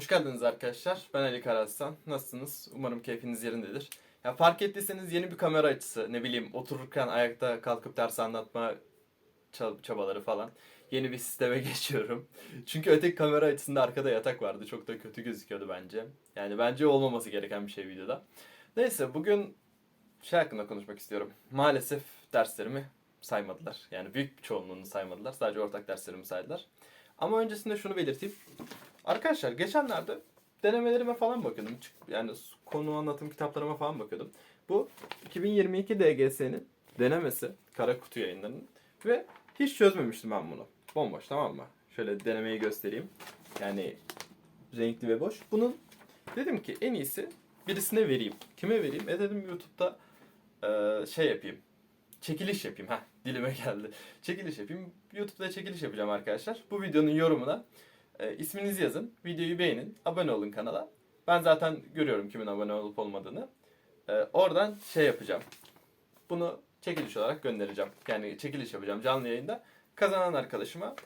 Hoş geldiniz arkadaşlar. Ben Ali Karaslan. Nasılsınız? Umarım keyfiniz yerindedir. Ya fark ettiyseniz yeni bir kamera açısı, ne bileyim otururken ayakta kalkıp ders anlatma çab- çabaları falan. Yeni bir sisteme geçiyorum. Çünkü öteki kamera açısında arkada yatak vardı. Çok da kötü gözüküyordu bence. Yani bence olmaması gereken bir şey videoda. Neyse bugün şey hakkında konuşmak istiyorum. Maalesef derslerimi saymadılar. Yani büyük çoğunluğunu saymadılar. Sadece ortak derslerimi saydılar. Ama öncesinde şunu belirteyim. Arkadaşlar geçenlerde denemelerime falan bakıyordum. Yani konu anlatım kitaplarıma falan bakıyordum. Bu 2022 DGS'nin denemesi. Kara kutu yayınlarının. Ve hiç çözmemiştim ben bunu. Bomboş tamam mı? Şöyle denemeyi göstereyim. Yani renkli ve boş. Bunun dedim ki en iyisi birisine vereyim. Kime vereyim? E dedim YouTube'da eee, şey yapayım. Çekiliş yapayım. Heh dilime geldi. Çekiliş yapayım. YouTube'da çekiliş yapacağım arkadaşlar. Bu videonun yorumuna e, isminizi yazın. Videoyu beğenin. Abone olun kanala. Ben zaten görüyorum kimin abone olup olmadığını. E, oradan şey yapacağım. Bunu çekiliş olarak göndereceğim. Yani çekiliş yapacağım canlı yayında. Kazanan arkadaşıma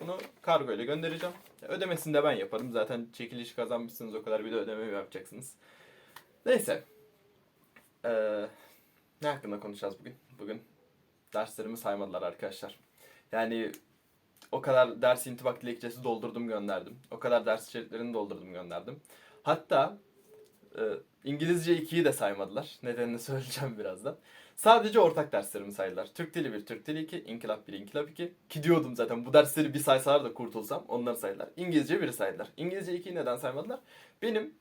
bunu kargo ile göndereceğim. Ödemesini de ben yaparım. Zaten çekiliş kazanmışsınız o kadar bir de ödeme yapacaksınız. Neyse. Ee, ne hakkında konuşacağız bugün? Bugün derslerimi saymadılar arkadaşlar. Yani o kadar ders intibak dilekçesi doldurdum gönderdim. O kadar ders içeriklerini doldurdum gönderdim. Hatta e, İngilizce 2'yi de saymadılar. Nedenini söyleyeceğim birazdan. Sadece ortak derslerimi saydılar. Türk Dili 1, Türk Dili 2, İnkılap 1, İnkılap 2. Ki diyordum zaten bu dersleri bir saysalar da kurtulsam onları saydılar. İngilizce 1'i saydılar. İngilizce 2'yi neden saymadılar? Benim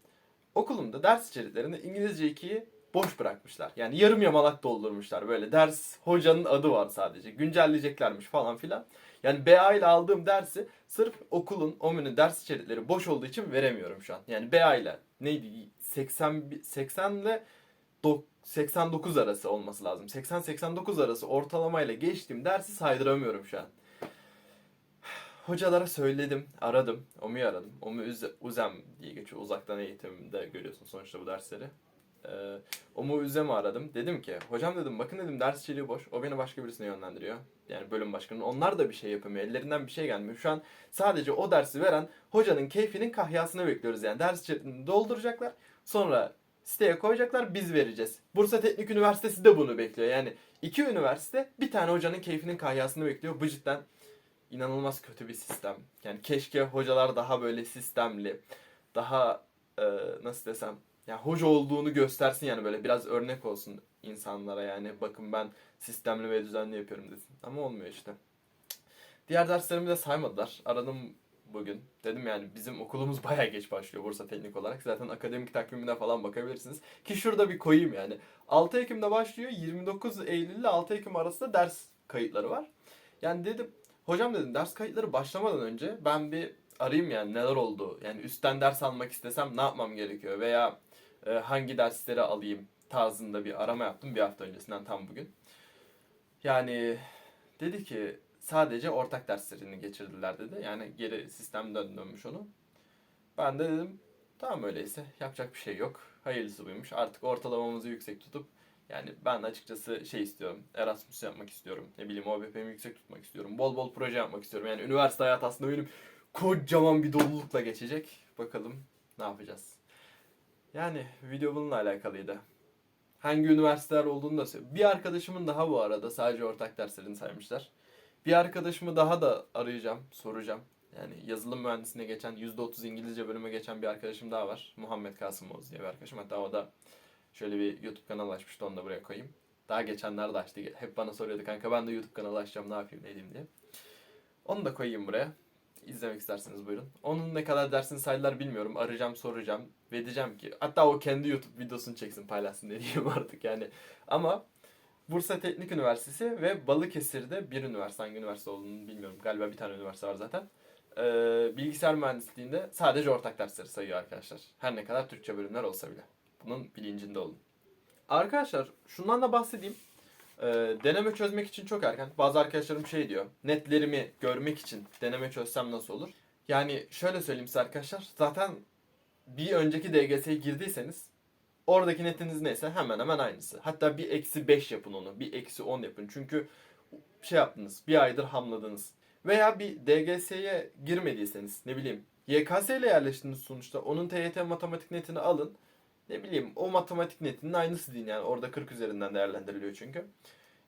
okulumda ders içeriklerinde İngilizce 2'yi boş bırakmışlar. Yani yarım yamalak doldurmuşlar böyle. Ders hocanın adı var sadece. Güncelleyeceklermiş falan filan. Yani BA ile aldığım dersi sırf okulun OMÜ'nün ders içerikleri boş olduğu için veremiyorum şu an. Yani BA ile neydi 80 bi- 80 ile dok- 89 arası olması lazım. 80-89 arası ortalamayla geçtiğim dersi saydıramıyorum şu an. Hocalara söyledim, aradım. OMÜ'yü aradım. OMÜ Üze- UZEM diye geçiyor. Uzaktan eğitimde görüyorsun sonuçta bu dersleri. Ee, OMÜ UZEM'i aradım. Dedim ki hocam dedim bakın dedim ders içeriği boş. O beni başka birisine yönlendiriyor. Yani bölüm başkanı. Onlar da bir şey yapamıyor. Ellerinden bir şey gelmiyor. Şu an sadece o dersi veren hocanın keyfinin kahyasını bekliyoruz. Yani ders dolduracaklar. Sonra siteye koyacaklar biz vereceğiz. Bursa Teknik Üniversitesi de bunu bekliyor. Yani iki üniversite bir tane hocanın keyfinin kahyasını bekliyor. Bu cidden inanılmaz kötü bir sistem. Yani keşke hocalar daha böyle sistemli, daha e, nasıl desem ya hoca olduğunu göstersin yani böyle biraz örnek olsun insanlara yani bakın ben sistemli ve düzenli yapıyorum desin. Ama olmuyor işte. Diğer derslerimi de saymadılar. Aradım bugün. Dedim yani bizim okulumuz bayağı geç başlıyor Bursa Teknik olarak. Zaten akademik takvimine falan bakabilirsiniz. Ki şurada bir koyayım yani. 6 Ekim'de başlıyor. 29 Eylül ile 6 Ekim arasında ders kayıtları var. Yani dedim hocam dedim ders kayıtları başlamadan önce ben bir arayayım yani neler oldu. Yani üstten ders almak istesem ne yapmam gerekiyor veya e, hangi dersleri alayım tarzında bir arama yaptım bir hafta öncesinden tam bugün. Yani dedi ki sadece ortak derslerini geçirdiler dedi. Yani geri sistem dön- dönmüş onu. Ben de dedim tamam öyleyse yapacak bir şey yok. Hayırlısı buymuş. Artık ortalamamızı yüksek tutup yani ben açıkçası şey istiyorum. Erasmus yapmak istiyorum. Ne bileyim OBP'mi yüksek tutmak istiyorum. Bol bol proje yapmak istiyorum. Yani üniversite hayatı aslında benim kocaman bir dolulukla geçecek. Bakalım ne yapacağız. Yani video bununla alakalıydı. Hangi üniversiteler olduğunu da. Bir arkadaşımın daha bu arada sadece ortak derslerini saymışlar. Bir arkadaşımı daha da arayacağım, soracağım. Yani yazılım mühendisliğine geçen, %30 İngilizce bölüme geçen bir arkadaşım daha var. Muhammed Kasımoğlu diye bir arkadaşım. Hatta o da şöyle bir YouTube kanalı açmıştı, onu da buraya koyayım. Daha geçenlerde açtı. Hep bana soruyordu kanka ben de YouTube kanalı açacağım, ne yapayım, ne edeyim diye. Onu da koyayım buraya. İzlemek isterseniz buyurun. Onun ne kadar dersini saydılar bilmiyorum. Arayacağım, soracağım. Ve diyeceğim ki hatta o kendi YouTube videosunu çeksin, paylaşsın ne diyeyim artık yani. Ama Bursa Teknik Üniversitesi ve Balıkesir'de bir üniversite. Hangi üniversite olduğunu bilmiyorum. Galiba bir tane üniversite var zaten. Ee, bilgisayar mühendisliğinde sadece ortak dersleri sayıyor arkadaşlar. Her ne kadar Türkçe bölümler olsa bile. Bunun bilincinde olun. Arkadaşlar şundan da bahsedeyim. Ee, deneme çözmek için çok erken. Bazı arkadaşlarım şey diyor. Netlerimi görmek için deneme çözsem nasıl olur? Yani şöyle söyleyeyim size arkadaşlar. Zaten bir önceki DGS'ye girdiyseniz oradaki netiniz neyse hemen hemen aynısı. Hatta bir eksi 5 yapın onu. Bir eksi 10 yapın. Çünkü şey yaptınız. Bir aydır hamladınız. Veya bir DGS'ye girmediyseniz ne bileyim YKS ile yerleştiniz sonuçta. Onun TYT matematik netini alın. Ne bileyim o matematik netinin aynısı deyin yani. Orada 40 üzerinden değerlendiriliyor çünkü.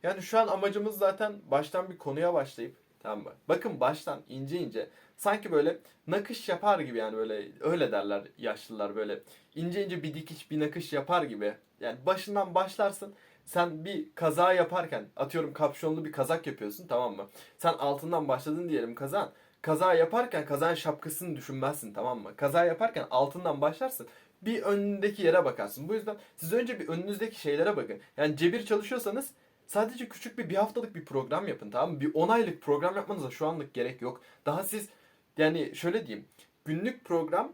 Yani şu an amacımız zaten baştan bir konuya başlayıp tamam mı? Bakın baştan ince ince sanki böyle nakış yapar gibi yani böyle öyle derler yaşlılar böyle ince ince bir dikiş bir nakış yapar gibi. Yani başından başlarsın sen bir kaza yaparken atıyorum kapşonlu bir kazak yapıyorsun tamam mı? Sen altından başladın diyelim kazan. Kaza yaparken kazanın şapkasını düşünmezsin tamam mı? Kaza yaparken altından başlarsın. Bir önündeki yere bakarsın. Bu yüzden siz önce bir önünüzdeki şeylere bakın. Yani cebir çalışıyorsanız sadece küçük bir bir haftalık bir program yapın tamam mı? Bir 10 aylık program yapmanıza şu anlık gerek yok. Daha siz yani şöyle diyeyim. Günlük program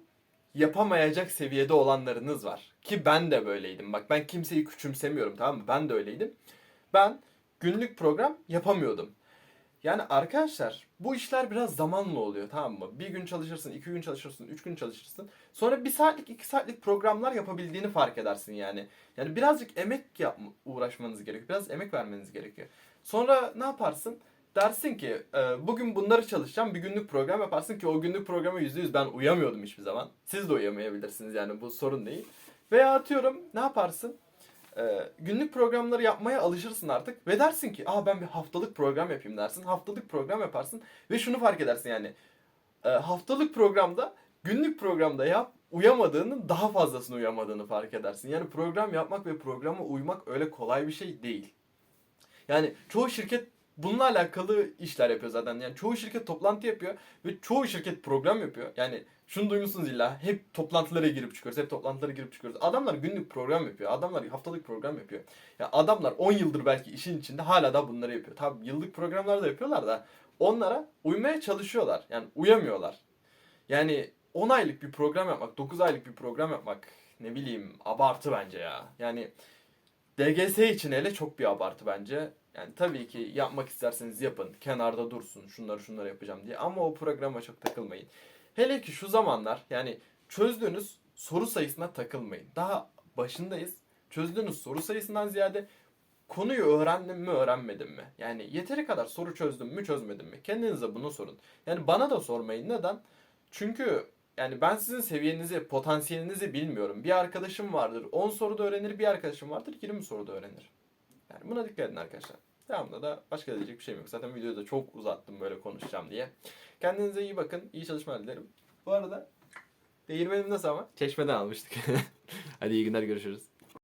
yapamayacak seviyede olanlarınız var. Ki ben de böyleydim. Bak ben kimseyi küçümsemiyorum tamam mı? Ben de öyleydim. Ben günlük program yapamıyordum. Yani arkadaşlar bu işler biraz zamanla oluyor tamam mı? Bir gün çalışırsın, iki gün çalışırsın, üç gün çalışırsın. Sonra bir saatlik, iki saatlik programlar yapabildiğini fark edersin yani. Yani birazcık emek yapma, uğraşmanız gerekiyor. Biraz emek vermeniz gerekiyor. Sonra ne yaparsın? Dersin ki e, bugün bunları çalışacağım bir günlük program yaparsın ki o günlük programa %100 ben uyamıyordum hiçbir zaman. Siz de uyamayabilirsiniz yani bu sorun değil. Veya atıyorum ne yaparsın? Ee, günlük programları yapmaya alışırsın artık ve dersin ki aa ben bir haftalık program yapayım dersin. Haftalık program yaparsın ve şunu fark edersin yani e, haftalık programda günlük programda yap uyamadığının daha fazlasını uyamadığını fark edersin. Yani program yapmak ve programa uymak öyle kolay bir şey değil. Yani çoğu şirket bununla alakalı işler yapıyor zaten. Yani çoğu şirket toplantı yapıyor ve çoğu şirket program yapıyor. Yani şunu duymuşsunuz illa hep toplantılara girip çıkıyoruz. Hep toplantılara girip çıkıyoruz. Adamlar günlük program yapıyor. Adamlar haftalık program yapıyor. Ya adamlar 10 yıldır belki işin içinde hala da bunları yapıyor. Tabii yıllık programlar da yapıyorlar da onlara uymaya çalışıyorlar. Yani uyamıyorlar. Yani 10 aylık bir program yapmak, 9 aylık bir program yapmak ne bileyim abartı bence ya. Yani DGS için hele çok bir abartı bence. Yani tabii ki yapmak isterseniz yapın. Kenarda dursun. Şunları şunları yapacağım diye. Ama o programa çok takılmayın. Hele ki şu zamanlar yani çözdüğünüz soru sayısına takılmayın. Daha başındayız. Çözdüğünüz soru sayısından ziyade konuyu öğrendim mi öğrenmedim mi? Yani yeteri kadar soru çözdüm mü çözmedim mi? Kendinize bunu sorun. Yani bana da sormayın. Neden? Çünkü yani ben sizin seviyenizi, potansiyelinizi bilmiyorum. Bir arkadaşım vardır 10 soruda öğrenir, bir arkadaşım vardır 20 soruda öğrenir. Yani buna dikkat edin arkadaşlar. Devamında da başka diyecek bir şeyim yok. Zaten videoyu da çok uzattım böyle konuşacağım diye. Kendinize iyi bakın. İyi çalışmalar dilerim. Bu arada değirmenim nasıl ama? Çeşmeden almıştık. Hadi iyi günler görüşürüz.